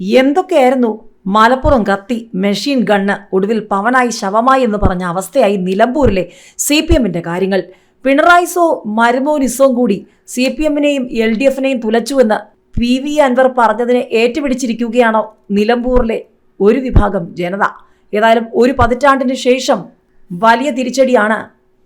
എന്തൊക്കെയായിരുന്നു? മലപ്പുറം കത്തി machine gun ഒടുവിൽ പവനായി ശവമായി എന്ന് പറഞ്ഞ അവസ്ഥയായി നിലമ്പൂരിലെ സി പി എമ്മിന്റെ കാര്യങ്ങൾ. പിണറായിസോ മരുമോനിസോ കൂടി സി പി എമ്മിനെയും എൽ ഡി എഫിനെയും തുലച്ചുവെന്ന് പി വി അൻവർ പറഞ്ഞതിനെ ഏറ്റുപിടിച്ചിരിക്കുകയാണോ നിലമ്പൂരിലെ ഒരു വിഭാഗം ജനത? ഏതായാലും ഒരു പതിറ്റാണ്ടിന് ശേഷം വലിയ തിരിച്ചടിയാണ്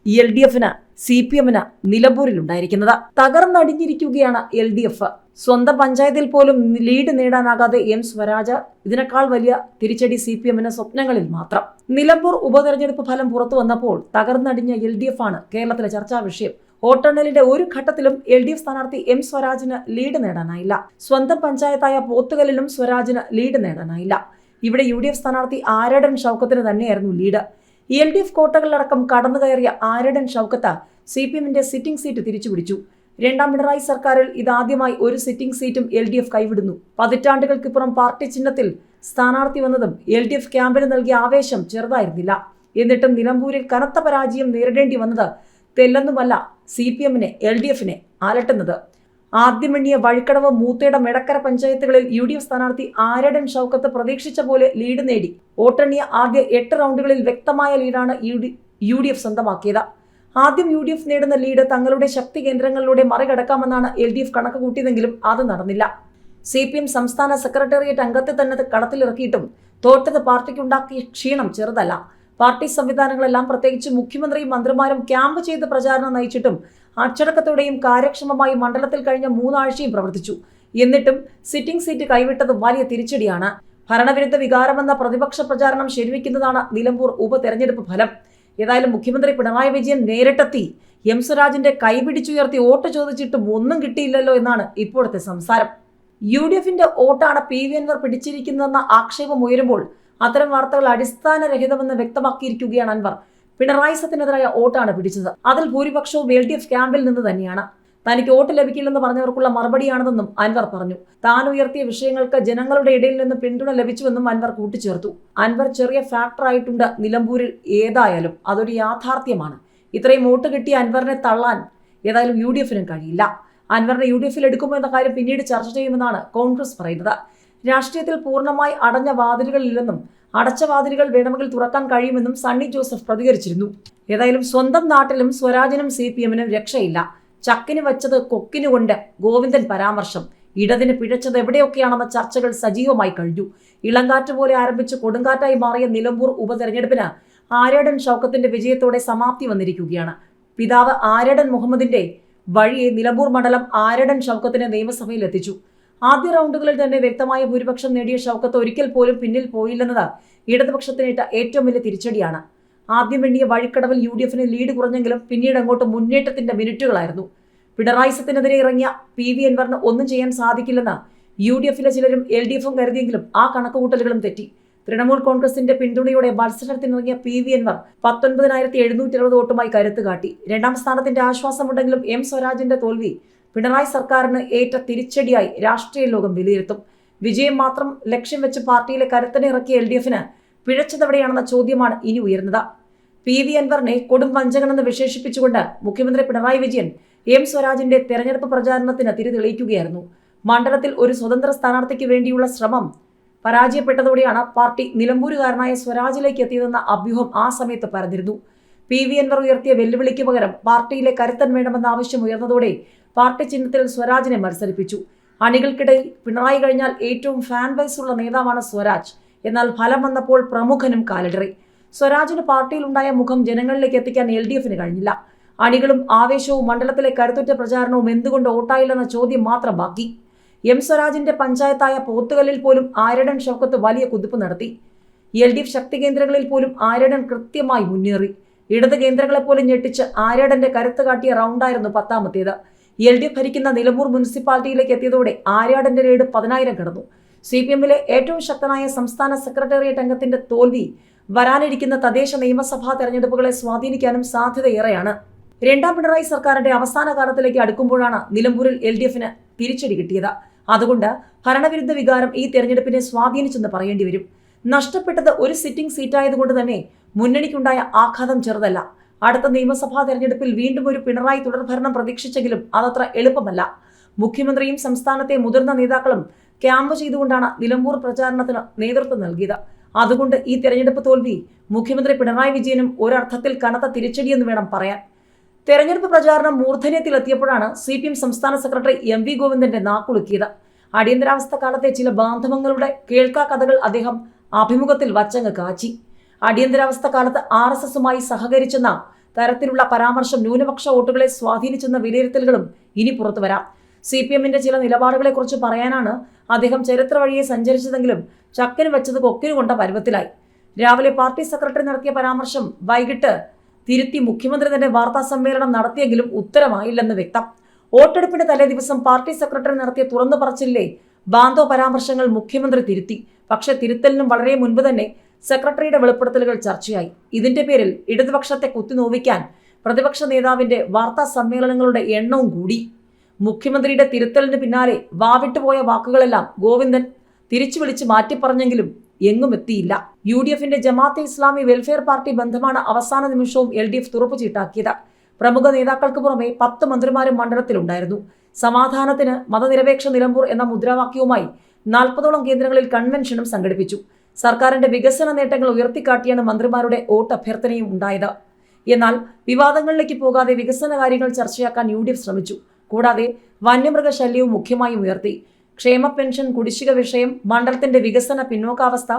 എൽ ഡി എഫിന് സി പി എമ്മിന് നിലമ്പൂരിലുണ്ടായിരിക്കുന്നത്. തകർന്നടിഞ്ഞിരിക്കുകയാണ് എൽ ഡി എഫ്. സ്വന്തം പഞ്ചായത്തിൽ പോലും ലീഡ് നേടാനാകാതെ എം സ്വരാജ് ഇതിനേക്കാൾ വലിയ തിരിച്ചടി സി പി എമ്മിന് സ്വപ്നങ്ങളിൽ മാത്രം. നിലമ്പൂർ ഉപതെരഞ്ഞെടുപ്പ് ഫലം പുറത്തു വന്നപ്പോൾ തകർന്നടിഞ്ഞ എൽ ഡി എഫ് ആണ് കേരളത്തിലെ ചർച്ചാ വിഷയം. വോട്ടെണ്ണലിന്റെ ഒരു ഘട്ടത്തിലും എൽ ഡി എഫ് സ്ഥാനാർത്ഥി എം സ്വരാജിന് ലീഡ് നേടാനായില്ല. സ്വന്തം പഞ്ചായത്തായ പോത്തുകലിലും സ്വരാജിന് ലീഡ് നേടാനായില്ല. ഇവിടെ യു ഡി എഫ് സ്ഥാനാർത്ഥി ആരടൻ ഷൗക്കത്തിന് തന്നെയായിരുന്നു ലീഡ്. എൽ ഡി എഫ് കോട്ടകളിലടക്കം കടന്നു കയറിയ ആരടൻ ഷൗക്കത്ത സി പി എമ്മിന്റെ സിറ്റിംഗ് സീറ്റ് തിരിച്ചുപിടിച്ചു. രണ്ടാം പിണറായി സർക്കാരിൽ ഇതാദ്യമായി ഒരു സിറ്റിംഗ് സീറ്റും എൽ ഡി എഫ് കൈവിടുന്നു. പതിറ്റാണ്ടുകൾക്കിപ്പുറം പാർട്ടി ചിഹ്നത്തിൽ സ്ഥാനാർത്ഥി വന്നതും എൽ ഡി എഫ് ക്യാമ്പിന് നൽകിയ ആവേശം ചെറുതായിരുന്നില്ല. എന്നിട്ടും നിലമ്പൂരിൽ കനത്ത പരാജയം നേരിടേണ്ടി വന്നത് തെല്ലെന്നുമല്ല സി പി എമ്മിനെ എൽ ഡി എഫിനെ അലട്ടുന്നത് ആദ്യമെണ്ണിയ വഴിക്കടവ് മൂത്തയുടെ മെടക്കര പഞ്ചായത്തുകളിൽ യു ഡി എഫ് സ്ഥാനാർത്ഥി ആരടൻ ഷൗക്കത്ത് പ്രതീക്ഷിച്ച പോലെ ലീഡ് നേടി. വോട്ടെണ്ണിയ ആദ്യ എട്ട് റൗണ്ടുകളിൽ വ്യക്തമായ ലീഡാണ് യു ഡി എഫ് സ്വന്തമാക്കിയത്. ആദ്യം യു ഡി എഫ് നേടുന്ന ലീഡ് തങ്ങളുടെ ശക്തി കേന്ദ്രങ്ങളിലൂടെ മറികടക്കാമെന്നാണ് എൽ ഡി എഫ് കണക്ക് കൂട്ടിയതെങ്കിലും അത് നടന്നില്ല. സി പി എം സംസ്ഥാന സെക്രട്ടേറിയറ്റ് അംഗത്തെ തന്നെ കടത്തിലിറക്കിയിട്ടും തോറ്റത് പാർട്ടിക്കുണ്ടാക്കിയ ക്ഷീണം ചെറുതല്ല. പാർട്ടി സംവിധാനങ്ങളെല്ലാം പ്രത്യേകിച്ച് മുഖ്യമന്ത്രിയും മന്ത്രിമാരും ക്യാമ്പ് ചെയ്ത് പ്രചാരണം നയിച്ചിട്ടും അച്ചടക്കത്തോടെയും കാര്യക്ഷമമായി മണ്ഡലത്തിൽ കഴിഞ്ഞ മൂന്നാഴ്ചയും പ്രവർത്തിച്ചു. എന്നിട്ടും സിറ്റിംഗ് സീറ്റ് കൈവിട്ടത് വലിയ തിരിച്ചടിയാണ്. ഭരണവിരുദ്ധ വികാരമെന്ന പ്രതിപക്ഷ പ്രചാരണം ശരിവയ്ക്കുന്നതാണ് നിലമ്പൂർ ഉപതെരഞ്ഞെടുപ്പ് ഫലം. ഏതായാലും മുഖ്യമന്ത്രി പിണറായി വിജയൻ നേരിട്ടെത്തി. എം സ്വരാജിന്റെ കൈപിടിച്ചുയർത്തി വോട്ട് ചോദിച്ചിട്ടും ഒന്നും കിട്ടിയില്ലല്ലോ എന്നാണ് ഇപ്പോഴത്തെ സംസാരം. യു ഡി എഫിന്റെ വോട്ടാണ് പി വി അൻവർ പിടിച്ചിരിക്കുന്നതെന്ന ആക്ഷേപം ഉയരുമ്പോൾ അത്തരം വാർത്തകൾ അടിസ്ഥാനരഹിതമെന്ന് വ്യക്തമാക്കിയിരിക്കുകയാണ് അൻവർ. പിണറായി സത്തിനെതിരായ വോട്ടാണ് പിടിച്ചത്. അതിൽ ഭൂരിപക്ഷവും എൽ ഡി എഫ് ക്യാമ്പിൽ നിന്ന് തന്നെയാണ്. തനിക്ക് വോട്ട് ലഭിക്കില്ലെന്ന് പറഞ്ഞവർക്കുള്ള മറുപടിയാണെന്നും അൻവർ പറഞ്ഞു. താൻ ഉയർത്തിയ വിഷയങ്ങൾക്ക് ജനങ്ങളുടെ ഇടയിൽ നിന്ന് പിന്തുണ ലഭിച്ചുവെന്നും അൻവർ കൂട്ടിച്ചേർത്തു. അൻവർ ചെറിയ ഫാക്ടർ ആയിട്ടുണ്ട് നിലമ്പൂരിൽ ഏതായാലും. അതൊരു യാഥാർത്ഥ്യമാണ്. ഇത്രയും വോട്ട് കിട്ടിയ അൻവറിനെ തള്ളാൻ ഏതായാലും യു കഴിയില്ല. അൻവറിനെ യു ഡി എഫിൽ എടുക്കുമോ എന്ന കാര്യം പിന്നീട് ചർച്ച ചെയ്യുമെന്നാണ് കോൺഗ്രസ് പറയുന്നത്. രാഷ്ട്രീയത്തിൽ പൂർണമായി അടഞ്ഞ വാതിലുകളില്ലെന്നും അടച്ച വാതിലുകൾ വേണമെങ്കിൽ തുറക്കാൻ കഴിയുമെന്നും സണ്ണി ജോസഫ് പ്രതികരിച്ചിരുന്നു. ഏതായാലും സ്വന്തം നാട്ടിലും സ്വരാജിനും സി പി എമ്മിനും രക്ഷയില്ല. ചക്കിന് വച്ചത് കൊക്കിനുകൊണ്ട് ഗോവിന്ദൻ പരാമർശം. ഇടതിന് പിഴച്ചത് എവിടെയൊക്കെയാണെന്ന ചർച്ചകൾ സജീവമായി കഴിഞ്ഞു. ഇളങ്കാറ്റ് പോലെ ആരംഭിച്ച് കൊടുങ്കാറ്റായി മാറിയ നിലമ്പൂർ ഉപതെരഞ്ഞെടുപ്പിന് ആരേടൻ ഷൗക്കത്തിന്റെ വിജയത്തോടെ സമാപ്തി വന്നിരിക്കുകയാണ്. പിതാവ് ആരേടൻ മുഹമ്മദിന്റെ വഴിയെ നിലമ്പൂർ മണ്ഡലം ആരേടൻ ഷൗക്കത്തിനെ നിയമസഭയിൽ എത്തിച്ചു ആദ്യ റൗണ്ടുകളിൽ തന്നെ വ്യക്തമായ ഭൂരിപക്ഷം നേടിയ ഷൗക്കത്ത് ഒരിക്കൽ പോലും പിന്നിൽ പോയില്ലെന്നത് ഇടതുപക്ഷത്തിനേറ്റ ഏറ്റവും വലിയ തിരിച്ചടിയാണ്. ആദ്യം എണ്ണിയ വഴിക്കടവിൽ യു ഡി എഫിന് ലീഡ് കുറഞ്ഞെങ്കിലും പിന്നീട് അങ്ങോട്ട് മുന്നേറ്റത്തിന്റെ മിനിറ്റുകളായിരുന്നു. പിണറായി സത്തിനെതിരെ ഇറങ്ങിയ പി വി അൻവറിന് ഒന്നും ചെയ്യാൻ സാധിക്കില്ലെന്ന് യു ഡി എഫിലെ ചിലരും എൽ ഡി എഫും കരുതിയെങ്കിലും ആ കണക്കുകൂട്ടലുകളും തെറ്റി. തൃണമൂൽ കോൺഗ്രസിന്റെ പിന്തുണയോടെ മത്സരത്തിനിറങ്ങിയ പി വി അൻവർ പത്തൊൻപതിനായിരത്തി എഴുന്നൂറ്റി അറുപത് വോട്ടുമായി കരുത്ത് കാട്ടി. രണ്ടാം സ്ഥാനത്തിന്റെ ആശ്വാസമുണ്ടെങ്കിലും എം സ്വരാജിന്റെ തോൽവി പിണറായി സർക്കാരിന് ഏറ്റ തിരിച്ചടിയായി രാഷ്ട്രീയ ലോകം വിലയിരുത്തും. വിജയം മാത്രം ലക്ഷ്യം വെച്ച് പാർട്ടിയിലെ കരുത്തനെ ഇറക്കിയ എൽ ഡി എഫിന് പിഴച്ചതെവിടെയാണെന്ന ചോദ്യമാണ് ഇനി ഉയർന്നത് പി വി അൻവറിനെ കൊടും വഞ്ചകനെന്ന് വിശേഷിപ്പിച്ചുകൊണ്ട് മുഖ്യമന്ത്രി പിണറായി വിജയൻ എം സ്വരാജിന്റെ തെരഞ്ഞെടുപ്പ് പ്രചാരണത്തിന് തിരി തെളിയിക്കുകയായിരുന്നു മണ്ഡലത്തിൽ ഒരു സ്വതന്ത്ര സ്ഥാനാർത്ഥിക്ക് വേണ്ടിയുള്ള ശ്രമം പരാജയപ്പെട്ടതോടെയാണ് പാർട്ടി നിലമ്പൂരുകാരനായ സ്വരാജിലേക്ക് എത്തിയതെന്ന അഭ്യൂഹം ആ സമയത്ത് പറഞ്ഞിരുന്നു പി വി അൻവർ ഉയർത്തിയ വെല്ലുവിളിക്ക് പകരം പാർട്ടിയിലെ കരുത്തൻ വേണമെന്ന ആവശ്യം ഉയർന്നതോടെ പാർട്ടി ചിഹ്നത്തിൽ സ്വരാജിനെ മത്സരിപ്പിച്ചു. അണികൾക്കിടയിൽ പിണറായി കഴിഞ്ഞാൽ ഏറ്റവും ഫാൻ ബേസ് ഉള്ള നേതാവാണ് സ്വരാജ്. എന്നാൽ ഫലം വന്നപ്പോൾ പ്രമുഖനും കാലിടറി. സ്വരാജിന് പാർട്ടിയിലുണ്ടായ മുഖം ജനങ്ങളിലേക്ക് എത്തിക്കാൻ എൽ ഡി എഫിന് കഴിഞ്ഞില്ല. അണികളും ആവേശവും മണ്ഡലത്തിലെ കരുത്തുറ്റ പ്രചാരണവും എന്തുകൊണ്ട് വോട്ടായില്ലെന്ന ചോദ്യം മാത്രം ബാക്കി. എം സ്വരാജിന്റെ പഞ്ചായത്തായ പോത്തുകല്ലിൽ പോലും ആരടൻ ഷൗക്കത്ത് വലിയ കുതിപ്പ് നടത്തി. എൽ ഡി എഫ് ശക്തി കേന്ദ്രങ്ങളിൽ പോലും ആരടൻ കൃത്യമായി മുന്നേറി. ഇടത് കേന്ദ്രങ്ങളെപ്പോലും ഞെട്ടിച്ച് ആരടന്റെ കരുത്ത് കാട്ടിയ റൗണ്ടായിരുന്നു പത്താമത്തേത്. എൽ ഡി എഫ് ഭരിക്കുന്ന നിലമ്പൂർ മുനിസിപ്പാലിറ്റിയിലേക്ക് എത്തിയതോടെ ആര്യാടന്റെ റെയ്ഡ് പതിനായിരം കടന്നു. സി പി എമ്മിലെ ഏറ്റവും ശക്തനായ സംസ്ഥാന സെക്രട്ടേറിയറ്റ് അംഗത്തിന്റെ തോൽവി വരാനിരിക്കുന്ന തദ്ദേശ നിയമസഭാ തെരഞ്ഞെടുപ്പുകളെ സ്വാധീനിക്കാനും സാധ്യതയേറെയാണ്. രണ്ടാം പിണറായി സർക്കാരിന്റെ അവസാന കാലത്തിലേക്ക് അടുക്കുമ്പോഴാണ് നിലമ്പൂരിൽ എൽ ഡി എഫിന് തിരിച്ചടി കിട്ടിയത്. അതുകൊണ്ട് ഭരണവിരുദ്ധ വികാരം ഈ തെരഞ്ഞെടുപ്പിനെ സ്വാധീനിച്ചെന്ന് പറയേണ്ടി വരും. നഷ്ടപ്പെട്ടത് ഒരു സിറ്റിംഗ് സീറ്റായതുകൊണ്ട് തന്നെ മുന്നണിക്കുണ്ടായ ആഘാതം ചെറുതല്ല. അടുത്ത നിയമസഭാ തെരഞ്ഞെടുപ്പിൽ വീണ്ടും ഒരു പിണറായി തുടർഭരണം പ്രതീക്ഷിച്ചെങ്കിലും അതത്ര എളുപ്പമല്ല. മുഖ്യമന്ത്രിയും സംസ്ഥാനത്തെ മുതിർന്ന നേതാക്കളും ക്യാമ്പ് ചെയ്തുകൊണ്ടാണ് നിലമ്പൂർ പ്രചാരണത്തിന് നേതൃത്വം നൽകിയത്. അതുകൊണ്ട് ഈ തെരഞ്ഞെടുപ്പ് തോൽവി മുഖ്യമന്ത്രി പിണറായി വിജയനും ഒരർത്ഥത്തിൽ കനത്ത തിരിച്ചടിയെന്ന് വേണം പറയാൻ. തെരഞ്ഞെടുപ്പ് പ്രചാരണം മൂർധന്യത്തിലെത്തിയപ്പോഴാണ് സി പി എം സംസ്ഥാന സെക്രട്ടറി എം വി ഗോവിന്ദന്റെ നാക്കുളുക്കിയത്. അടിയന്തരാവസ്ഥ കാലത്തെ ചില ബാന്ധവങ്ങളുടെ കേൾക്കാ കഥകൾ അദ്ദേഹം അഭിമുഖത്തിൽ വച്ചങ്ങ് കാച്ചി. അടിയന്തരാവസ്ഥ കാലത്ത് ആർ എസ് എസുമായി സഹകരിച്ചെന്ന തരത്തിലുള്ള പരാമർശം ന്യൂനപക്ഷ വോട്ടുകളെ സ്വാധീനിച്ചെന്ന വിലയിരുത്തലുകളും ഇനി പുറത്തു വരാം. സി പി എമ്മിന്റെ ചില നിലപാടുകളെക്കുറിച്ച് പറയാനാണ് അദ്ദേഹം ചരിത്ര വഴിയെ സഞ്ചരിച്ചതെങ്കിലും ചക്കന് വെച്ചത് കൊക്കിന് കൊണ്ട പരുവത്തിലായി. രാവിലെ പാർട്ടി സെക്രട്ടറി നടത്തിയ പരാമർശം വൈകിട്ട് തിരുത്തി മുഖ്യമന്ത്രി തന്നെ വാർത്താ സമ്മേളനം നടത്തിയെങ്കിലും ഉത്തരമായില്ലെന്ന് വ്യക്തം. വോട്ടെടുപ്പിന്റെ തലേ ദിവസം പാർട്ടി സെക്രട്ടറി നടത്തിയ തുറന്നു പറച്ചില്ലേ ബാന്തോ പരാമർശങ്ങൾ മുഖ്യമന്ത്രി തിരുത്തി. പക്ഷേ തിരുത്തലിനും വളരെ മുൻപ് തന്നെ സെക്രട്ടറിയുടെ വെളിപ്പെടുത്തലുകൾ ചർച്ചയായി. ഇതിന്റെ പേരിൽ ഇടതുപക്ഷത്തെ കുത്തിനോവിക്കാൻ പ്രതിപക്ഷ നേതാവിന്റെ വാർത്താ സമ്മേളനങ്ങളുടെ എണ്ണവും കൂടി. മുഖ്യമന്ത്രിയുടെ തിരുത്തലിന് പിന്നാലെ വാവിട്ടുപോയ വാക്കുകളെല്ലാം ഗോവിന്ദൻ തിരിച്ചു വിളിച്ച് മാറ്റിപ്പറഞ്ഞെങ്കിലും എങ്ങും എത്തിയില്ല. യു ഡി എഫിന്റെ ജമാഅത്തെ ഇസ്ലാമി വെൽഫെയർ പാർട്ടി ബന്ധമാണ് അവസാന നിമിഷവും എൽ ഡി എഫ് തുറപ്പു ചീട്ടാക്കിയത്. പ്രമുഖ നേതാക്കൾക്ക് പുറമെ പത്ത് മന്ത്രിമാരും മണ്ഡലത്തിലുണ്ടായിരുന്നു. സമാധാനത്തിന് മതനിരപേക്ഷ നിലമ്പൂർ എന്ന മുദ്രാവാക്യവുമായി നാൽപ്പതോളം കേന്ദ്രങ്ങളിൽ കൺവെൻഷനും സംഘടിപ്പിച്ചു. സർക്കാരിന്റെ വികസന നേട്ടങ്ങൾ ഉയർത്തിക്കാട്ടിയാണ് മന്ത്രിമാരുടെ വോട്ട് അഭ്യർത്ഥനയും ഉണ്ടായത്. എന്നാൽ വിവാദങ്ങളിലേക്ക് പോകാതെ വികസന കാര്യങ്ങൾ ചർച്ചയാക്കാൻ യു ശ്രമിച്ചു. കൂടാതെ വന്യമൃഗശല്യവും മുഖ്യമായും ഉയർത്തി. ക്ഷേമ പെൻഷൻ കുടിശ്ശിക വിഷയം മണ്ഡലത്തിന്റെ വികസന പിന്നോക്കാവസ്ഥ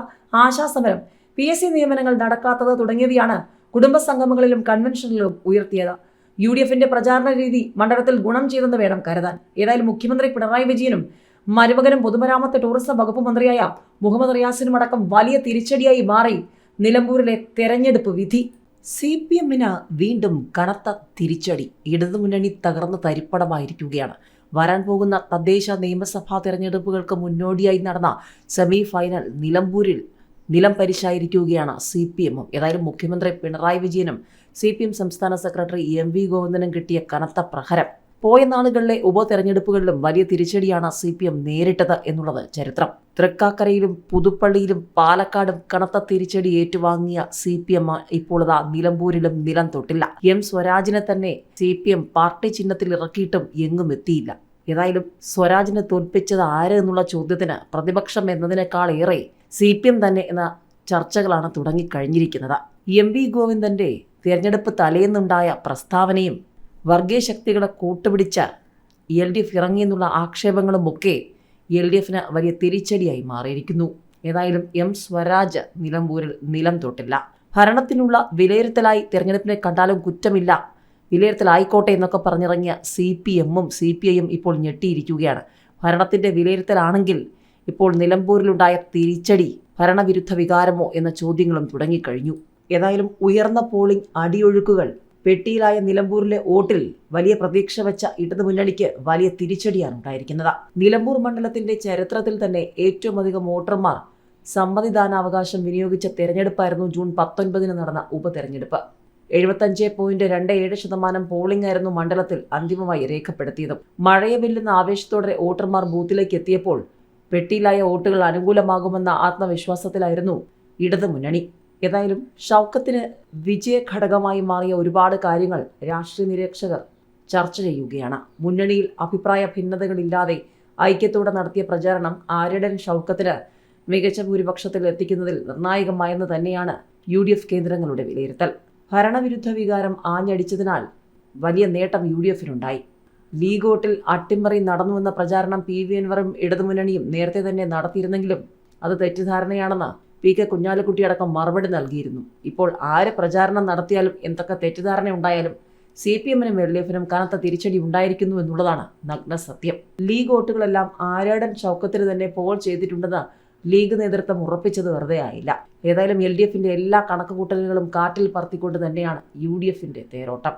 ആശാസമരം പി എസ് സി നിയമനങ്ങൾ നടക്കാത്തത് തുടങ്ങിയവയാണ് കുടുംബ സംഗമങ്ങളിലും കൺവെൻഷനിലും ഉയർത്തിയത്. യു ഡി എഫിന്റെ പ്രചാരണ രീതി മണ്ഡലത്തിൽ ഗുണം ചെയ്തെന്ന് വേണം കരുതാൻ. ഏതായാലും മുഖ്യമന്ത്രി പിണറായി വിജയനും മരുമകനും പൊതുമരാമത്ത് ടൂറിസം വകുപ്പ് മന്ത്രിയായ മുഹമ്മദ് റിയാസിനും അടക്കം വലിയ തിരിച്ചടിയായി മാറി നിലമ്പൂരിലെ തെരഞ്ഞെടുപ്പ് വിധി. സി പി എമ്മിന് വീണ്ടും കനത്ത തിരിച്ചടി. ഇടതുമുന്നണി തകർന്ന് തരിപ്പടമായിരിക്കുകയാണ്. വരാൻ പോകുന്ന തദ്ദേശ നിയമസഭാ തെരഞ്ഞെടുപ്പുകൾക്ക് മുന്നോടിയായി നടന്ന സെമി ഫൈനൽ നിലമ്പൂരിൽ നിലം പരിശായിരിക്കുകയാണ് സി പി എമ്മും ഏതായാലും മുഖ്യമന്ത്രി പിണറായി വിജയനും സി പി എം സംസ്ഥാന സെക്രട്ടറി എം വി ഗോവിന്ദനും കിട്ടിയ കനത്ത പ്രഹരം. പോയ നാളുകളിലെ ഉപതെരഞ്ഞെടുപ്പുകളിലും വലിയ തിരിച്ചടിയാണ് സി പി എം നേരിട്ടത് എന്നുള്ളത് ചരിത്രം. തൃക്കാക്കരയിലും പുതുപ്പള്ളിയിലും പാലക്കാടും കനത്ത തിരിച്ചടി ഏറ്റുവാങ്ങിയ സി പി എം ഇപ്പോൾ അതാ നിലമ്പൂരിലും നിലം തൊട്ടില്ല. എം സ്വരാജിനെ തന്നെ സി പി എം പാർട്ടി ചിഹ്നത്തിൽ ഇറക്കിയിട്ടും എങ്ങും എത്തിയില്ല. ഏതായാലും സ്വരാജിനെ തോൽപ്പിച്ചത് ആര് എന്നുള്ള ചോദ്യത്തിന് പ്രതിപക്ഷം എന്നതിനേക്കാളേറെ സി പി എം തന്നെ എന്ന ചർച്ചകളാണ് തുടങ്ങിക്കഴിഞ്ഞിരിക്കുന്നത്. എം വി ഗോവിന്ദന്റെ തിരഞ്ഞെടുപ്പ് തലേന്നുണ്ടായ പ്രസ്താവനയും വർഗീയ ശക്തികളെ കൂട്ടുപിടിച്ച എൽ ഡി എഫ് ഇറങ്ങിയെന്നുള്ള ആക്ഷേപങ്ങളുമൊക്കെ എൽ ഡി എഫിന് വലിയ തിരിച്ചടിയായി മാറിയിരിക്കുന്നു. ഏതായാലും എം സ്വരാജ് നിലമ്പൂരിൽ നിലം തൊട്ടില്ല. ഭരണത്തിനുള്ള വിലയിരുത്തലായി തിരഞ്ഞെടുപ്പിനെ കണ്ടാലും കുറ്റമില്ല. വിലയിരുത്തലായിക്കോട്ടെ എന്നൊക്കെ പറഞ്ഞിറങ്ങിയ സി പി എമ്മും സി പി ഐയും ഇപ്പോൾ ഞെട്ടിയിരിക്കുകയാണ്. ഭരണത്തിന്റെ വിലയിരുത്തലാണെങ്കിൽ ഇപ്പോൾ നിലമ്പൂരിലുണ്ടായ തിരിച്ചടി ഭരണവിരുദ്ധ വികാരമോ എന്ന ചോദ്യങ്ങളും തുടങ്ങിക്കഴിഞ്ഞു. ഏതായാലും ഉയർന്ന പോളിംഗ് അടിയൊഴുക്കുകൾ പെട്ടിയിലായ നിലമ്പൂരിലെ വോട്ടിൽ വലിയ പ്രതീക്ഷ വെച്ച ഇടതുമുന്നണിക്ക് വലിയ തിരിച്ചടിയാണ് ഉണ്ടായിരിക്കുന്നത്. നിലമ്പൂർ മണ്ഡലത്തിന്റെ ചരിത്രത്തിൽ തന്നെ ഏറ്റവും അധികം വോട്ടർമാർ സമ്മതിദാനാവകാശം വിനിയോഗിച്ച തെരഞ്ഞെടുപ്പായിരുന്നു ജൂൺ പത്തൊൻപതിന് നടന്ന ഉപതെരഞ്ഞെടുപ്പ്. എഴുപത്തഞ്ച് പോയിന്റ് രണ്ട് ഏഴ് ശതമാനം പോളിംഗ് ആയിരുന്നു മണ്ഡലത്തിൽ അന്തിമമായി രേഖപ്പെടുത്തിയത്. മഴയെ വെല്ലുന്ന ആവേശത്തോടെ വോട്ടർമാർ ബൂത്തിലേക്ക് എത്തിയപ്പോൾ പെട്ടിയിലായ വോട്ടുകൾ അനുകൂലമാകുമെന്ന ആത്മവിശ്വാസത്തിലായിരുന്നു ഇടതു മുന്നണി. ഏതായാലും ഷൗക്കത്തിന് വിജയഘടകമായി മാറിയ ഒരുപാട് കാര്യങ്ങൾ രാഷ്ട്രീയ നിരീക്ഷകർ ചർച്ച ചെയ്യുകയാണ്. മുന്നണിയിൽ അഭിപ്രായ ഭിന്നതകളില്ലാതെ ഐക്യത്തോടെ നടത്തിയ പ്രചാരണം ആര്യടൻ ഷൗക്കത്തിന് മികച്ച ഭൂരിപക്ഷത്തിൽ എത്തിക്കുന്നതിൽ നിർണായകമായെന്ന് തന്നെയാണ് യു ഡി എഫ് കേന്ദ്രങ്ങളുടെ വിലയിരുത്തൽ. ഭരണവിരുദ്ധ വികാരം ആഞ്ഞടിച്ചതിനാൽ വലിയ നേട്ടം യു ഡി എഫിനുണ്ടായി ലീഗോട്ടിൽ അട്ടിമറി നടന്നുവെന്ന പ്രചാരണം പി വി അൻവറും ഇടതുമുന്നണിയും നേരത്തെ തന്നെ നടത്തിയിരുന്നെങ്കിലും അത് തെറ്റിദ്ധാരണയാണെന്ന് പി കെ കുഞ്ഞാലിക്കുട്ടി അടക്കം മറുപടി നൽകിയിരുന്നു. ഇപ്പോൾ ആര് പ്രചാരണം നടത്തിയാലും എന്തൊക്കെ തെറ്റിദ്ധാരണ ഉണ്ടായാലും സി പി എമ്മിനും എൽ ഡി എഫിനും കനത്ത തിരിച്ചടി ഉണ്ടായിരിക്കുന്നു എന്നുള്ളതാണ് നഗ്ന സത്യം. ലീഗ് വോട്ടുകളെല്ലാം ആരാടൻ ചൗക്കത്തിന് തന്നെ പോൾ ചെയ്തിട്ടുണ്ടെന്ന് ലീഗ് നേതൃത്വം ഉറപ്പിച്ചത് വെറുതെ ആയില്ല. ഏതായാലും എൽ ഡി എഫിന്റെ എല്ലാ കണക്കുകൂട്ടലുകളും കാറ്റിൽ പറത്തിക്കൊണ്ട് തന്നെയാണ് യു ഡി എഫിന്റെ തേരോട്ടം.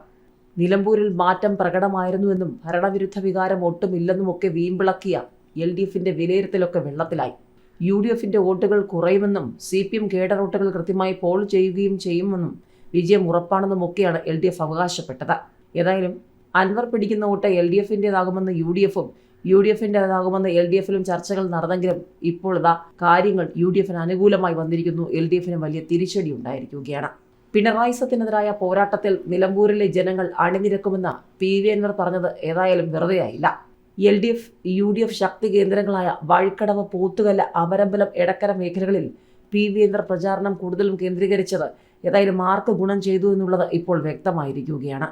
നിലമ്പൂരിൽ മാറ്റം പ്രകടമായിരുന്നുവെന്നും ഭരണവിരുദ്ധ വികാരം ഒട്ടുമില്ലെന്നുമൊക്കെ വീമ്പിളക്കിയ എൽ ഡി എഫിന്റെ വിലയിരുത്തലൊക്കെ വെള്ളത്തിലായി. യു ഡി എഫിന്റെ വോട്ടുകൾ കുറയുമെന്നും സി പി എം കേഡർ വോട്ടുകൾ കൃത്യമായി പോൾ ചെയ്യുകയും ചെയ്യുമെന്നും വിജയം ഉറപ്പാണെന്നും ഒക്കെയാണ് എൽ ഡി എഫ് അവകാശപ്പെട്ടത്. ഏതായാലും അൻവർ പിടിക്കുന്ന വോട്ട് എൽ ഡി എഫിന്റെതാകുമെന്ന് യു ഡി എഫും യു ഡി എഫിന്റെതാകുമെന്ന് എൽ ഡി എഫിലും ചർച്ചകൾ നടന്നെങ്കിലും ഇപ്പോൾ ഇതാ കാര്യങ്ങൾ യു ഡി എഫിന് അനുകൂലമായി വന്നിരിക്കുന്നു. എൽ ഡി എഫിന് വലിയ തിരിച്ചടി ഉണ്ടായിരിക്കുകയാണ്. പിണറായി സത്തിനെതിരായ പോരാട്ടത്തിൽ നിലമ്പൂരിലെ ജനങ്ങൾ അണിനിരക്കുമെന്ന് പി വി അൻവർ പറഞ്ഞത് ഏതായാലും വെറുതെയായില്ല. L D F U D F ശക്തി കേന്ദ്രങ്ങളായ വഴിക്കടവ് പോത്തുകല്ല് അമരമ്പലം എടക്കര മേഖലകളിൽ പി വീന്ദ്ര പ്രചാരണം കൂടുതലും കേന്ദ്രീകരിച്ചത് ഏതായാലും മാർക്ക് ഗുണം ചെയ്തു എന്നുള്ളത് ഇപ്പോൾ വ്യക്തമായിരിക്കുകയാണ്.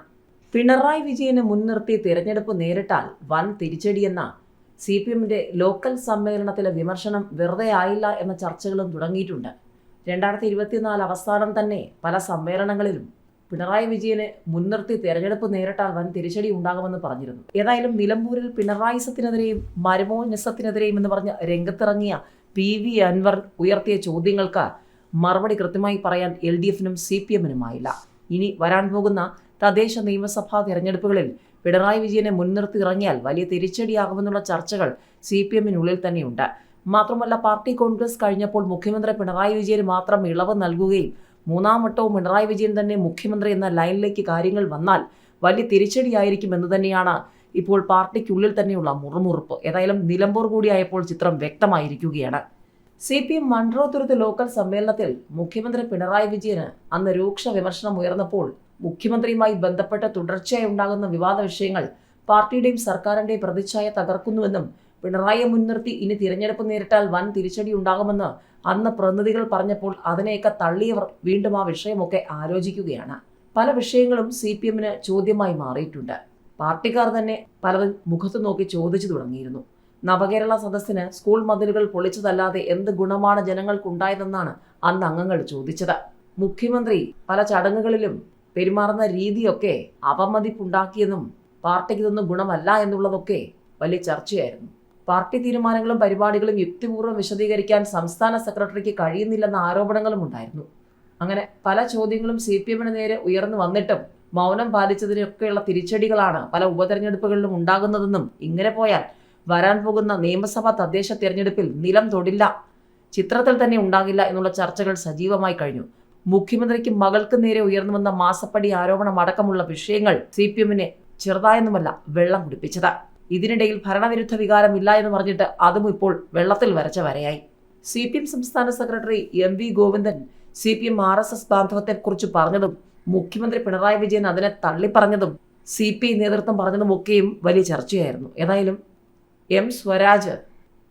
പിണറായി വിജയനെ മുൻനിർത്തി തിരഞ്ഞെടുപ്പ് നേരിട്ടാൽ വൻ തിരിച്ചടിയെന്ന സി പി എമ്മിന്റെ ലോക്കൽ സമ്മേളനത്തിലെ വിമർശനം വെറുതെ ആയില്ല എന്ന ചർച്ചകളും തുടങ്ങിയിട്ടുണ്ട്. രണ്ടായിരത്തി ഇരുപത്തിനാല് അവസാനം തന്നെ പല സമ്മേളനങ്ങളിലും പിണറായി വിജയനെ മുൻനിർത്തി തെരഞ്ഞെടുപ്പ് നേരിട്ടാൽ വൻ തിരിച്ചടി ഉണ്ടാകുമെന്ന് പറഞ്ഞിരുന്നു. ഏതായാലും നിലമ്പൂരിൽ പിണറായിസത്തിനെതിരെയും മരമോ നെസത്തിനെതിരെയും എന്ന് പറഞ്ഞ് രംഗത്തിറങ്ങിയ പി വി അൻവർ ഉയർത്തിയ ചോദ്യങ്ങൾക്ക് മറുപടി കൃത്യമായി പറയാൻ എൽ ഡി എഫിനും സി പി എമ്മിനുമായില്ല. ഇനി വരാൻ പോകുന്ന തദ്ദേശ നിയമസഭാ തെരഞ്ഞെടുപ്പുകളിൽ പിണറായി വിജയനെ മുൻനിർത്തി ഇറങ്ങിയാൽ വലിയ തിരിച്ചടിയാകുമെന്നുള്ള ചർച്ചകൾ സി പി എമ്മിനുള്ളിൽ തന്നെയുണ്ട്. മാത്രമല്ല പാർട്ടി കോൺഗ്രസ് കഴിഞ്ഞപ്പോൾ മുഖ്യമന്ത്രി പിണറായി വിജയന് മാത്രം ഇളവ് നൽകുകയും മൂന്നാം വട്ടവും പിണറായി വിജയൻ തന്നെ മുഖ്യമന്ത്രി എന്ന ലൈനിലേക്ക് കാര്യങ്ങൾ വന്നാൽ വലിയ തിരിച്ചടിയായിരിക്കും എന്ന് തന്നെയാണ് ഇപ്പോൾ പാർട്ടിക്കുള്ളിൽ തന്നെയുള്ള മുറുമുറുപ്പ്. ഏതായാലും നിലമ്പൂർ കൂടിയായപ്പോൾ ചിത്രം വ്യക്തമായിരിക്കുകയാണ്. C P M Munroethuruthu local സമ്മേളനത്തിൽ മുഖ്യമന്ത്രി പിണറായി വിജയന് അന്ന് രൂക്ഷ വിമർശനം ഉയർന്നപ്പോൾ മുഖ്യമന്ത്രിയുമായി ബന്ധപ്പെട്ട് തുടർച്ചയായി ഉണ്ടാകുന്ന വിവാദ വിഷയങ്ങൾ പാർട്ടിയുടെയും സർക്കാരിന്റെയും പ്രതിച്ഛായ തകർക്കുന്നുവെന്നും പിണറായിയെ മുൻനിർത്തി ഇനി തിരഞ്ഞെടുപ്പ് നേരിട്ടാൽ വൻ തിരിച്ചടി ഉണ്ടാകുമെന്ന് അന്ന് പ്രതിനിധികൾ പറഞ്ഞപ്പോൾ അതിനെയൊക്കെ തള്ളിയവർ വീണ്ടും ആ വിഷയമൊക്കെ ആലോചിക്കുകയാണ്. പല വിഷയങ്ങളും സി പി എമ്മിന് ചോദ്യമായി മാറിയിട്ടുണ്ട്. പാർട്ടിക്കാർ തന്നെ പലതും മുഖത്ത് നോക്കി ചോദിച്ചു തുടങ്ങിയിരുന്നു. നവകേരള സദസ്സിന് സ്കൂൾ മതിലുകൾ പൊളിച്ചതല്ലാതെ എന്ത് ഗുണമാണ് ജനങ്ങൾക്കുണ്ടായതെന്നാണ് അന്ന് അംഗങ്ങൾ ചോദിച്ചത്. മുഖ്യമന്ത്രി പല ചടങ്ങുകളിലും പെരുമാറുന്ന രീതിയൊക്കെ അപമതിപ്പുണ്ടാക്കിയെന്നും പാർട്ടിക്ക് ഇതൊന്നും ഗുണമല്ല എന്നുള്ളതൊക്കെ വലിയ ചർച്ചയായിരുന്നു. പാർട്ടി തീരുമാനങ്ങളും പരിപാടികളും യുക്തിപൂർവം വിശദീകരിക്കാൻ സംസ്ഥാന സെക്രട്ടറിക്ക് കഴിയുന്നില്ലെന്ന ആരോപണങ്ങളും ഉണ്ടായിരുന്നു. അങ്ങനെ പല ചോദ്യങ്ങളും സി പി എമ്മിന് നേരെ ഉയർന്നു വന്നിട്ടും മൗനം പാലിച്ചതിനൊക്കെയുള്ള തിരിച്ചടികളാണ് പല ഉപതെരഞ്ഞെടുപ്പുകളിലും ഉണ്ടാകുന്നതെന്നും ഇങ്ങനെ പോയാൽ വരാൻ പോകുന്ന നിയമസഭാ തദ്ദേശ തിരഞ്ഞെടുപ്പിൽ നിലം തൊടില്ല ചിത്രത്തിൽ തന്നെ ഉണ്ടാകില്ല എന്നുള്ള ചർച്ചകൾ സജീവമായി കഴിഞ്ഞു. മുഖ്യമന്ത്രിക്ക് മകൾക്ക് നേരെ ഉയർന്നു വന്ന മാസപ്പടി ആരോപണം അടക്കമുള്ള വിഷയങ്ങൾ സി പി എമ്മിനെ ചെറുതായെന്നുമല്ല വെള്ളം കുടിപ്പിച്ചത്. ഇതിനിടയിൽ ഭരണവിരുദ്ധ വികാരം ഇല്ല എന്ന് പറഞ്ഞിട്ട് അതും ഇപ്പോൾ വെള്ളത്തിൽ വരച്ച വരയായി. സി പി എം സംസ്ഥാന secretary M V Govindan C P M R S S ബാന്ധവത്തെക്കുറിച്ച് പറഞ്ഞതും മുഖ്യമന്ത്രി പിണറായി വിജയൻ അതിനെ തള്ളിപ്പറഞ്ഞതും സി പി ഐ നേതൃത്വം പറഞ്ഞതും ഒക്കെയും വലിയ ചർച്ചയായിരുന്നു. ഏതായാലും എം സ്വരാജ്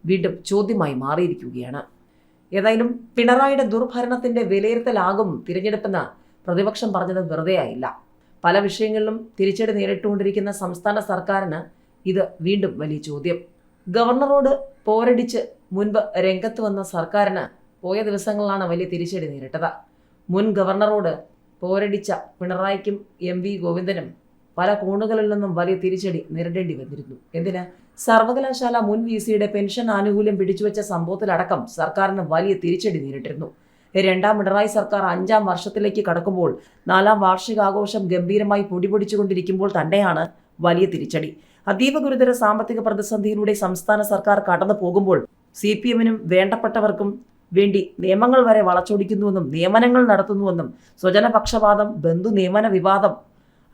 വീണ്ടും ചോദ്യമായി മാറിയിരിക്കുകയാണ്. ഏതായാലും പിണറായിയുടെ ദുർഭരണത്തിന്റെ വിലയിരുത്തലാകും തിരഞ്ഞെടുപ്പെന്ന് പ്രതിപക്ഷം പറഞ്ഞത് വെറുതെയായില്ല. പല വിഷയങ്ങളിലും തിരിച്ചടി നേരിട്ടുകൊണ്ടിരിക്കുന്ന സംസ്ഥാന സർക്കാരിന് ഇത് വീണ്ടും വലിയ ചോദ്യം. ഗവർണറോട് പോരടിച്ച് മുൻപ് രംഗത്ത് വന്ന സർക്കാരിന് പോയ ദിവസങ്ങളിലാണ് വലിയ തിരിച്ചടി നേരിട്ടത്. മുൻ ഗവർണറോട് പോരടിച്ച പിണറായിക്കും എം വി ഗോവിന്ദനും പല കോണുകളിൽ നിന്നും വലിയ തിരിച്ചടി നേരിടേണ്ടി വന്നിരുന്നു. എന്തിന്? സർവകലാശാല മുൻ വി സിയുടെ പെൻഷൻ ആനുകൂല്യം പിടിച്ചുവെച്ച സംഭവത്തിലടക്കം സർക്കാരിന് വലിയ തിരിച്ചടി നേരിട്ടിരുന്നു. രണ്ടാം പിണറായി സർക്കാർ അഞ്ചാം വർഷത്തിലേക്ക് കടക്കുമ്പോൾ നാലാം വാർഷികാഘോഷം ഗംഭീരമായി പൊടിപൊടിച്ചുകൊണ്ടിരിക്കുമ്പോൾ തന്നെയാണ് വലിയ തിരിച്ചടി. അതീവ ഗുരുതര സാമ്പത്തിക പ്രതിസന്ധിയിലൂടെ സംസ്ഥാന സർക്കാർ കടന്നു പോകുമ്പോൾ സി പി എമ്മിനും വേണ്ടപ്പെട്ടവർക്കും വേണ്ടി നിയമങ്ങൾ വരെ വളച്ചൊടിക്കുന്നുവെന്നും നിയമനങ്ങൾ നടത്തുന്നുവെന്നും സ്വജനപക്ഷപാതം ബന്ധു നിയമന വിവാദം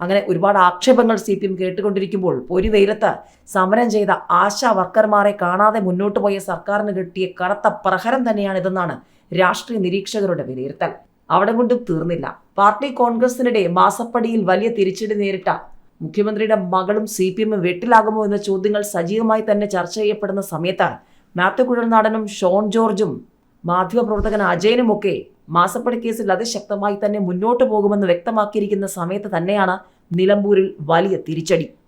അങ്ങനെ ഒരുപാട് ആക്ഷേപങ്ങൾ സി പി എം കേട്ടുകൊണ്ടിരിക്കുമ്പോൾ ഒരു വെയിലത്ത് സമരം ചെയ്ത ആശാ വർക്കർമാരെ കാണാതെ മുന്നോട്ട് പോയ സർക്കാരിന് കിട്ടിയ കനത്ത പ്രഹരം തന്നെയാണിതെന്നാണ് രാഷ്ട്രീയ നിരീക്ഷകരുടെ വിലയിരുത്തൽ. അവിടെ കൊണ്ടും തീർന്നില്ല. പാർട്ടി കോൺഗ്രസിനിടെ മാസപ്പടിയിൽ വലിയ തിരിച്ചടി നേരിട്ട മുഖ്യമന്ത്രിയുടെ മകളും സി പി എമ്മും വെട്ടിലാകുമോ എന്ന ചോദ്യങ്ങൾ സജീവമായി തന്നെ ചർച്ച ചെയ്യപ്പെടുന്ന സമയത്താണ് മാത്യു കുഴൽനാടനും ഷോൺ ജോർജും മാധ്യമപ്രവർത്തകൻ അജയനുമൊക്കെ മാസപ്പടി കേസിൽ അതിശക്തമായി തന്നെ മുന്നോട്ട് പോകുമെന്ന് വ്യക്തമാക്കിയിരിക്കുന്ന സമയത്ത് തന്നെയാണ് നിലമ്പൂരിൽ വലിയ തിരിച്ചടി.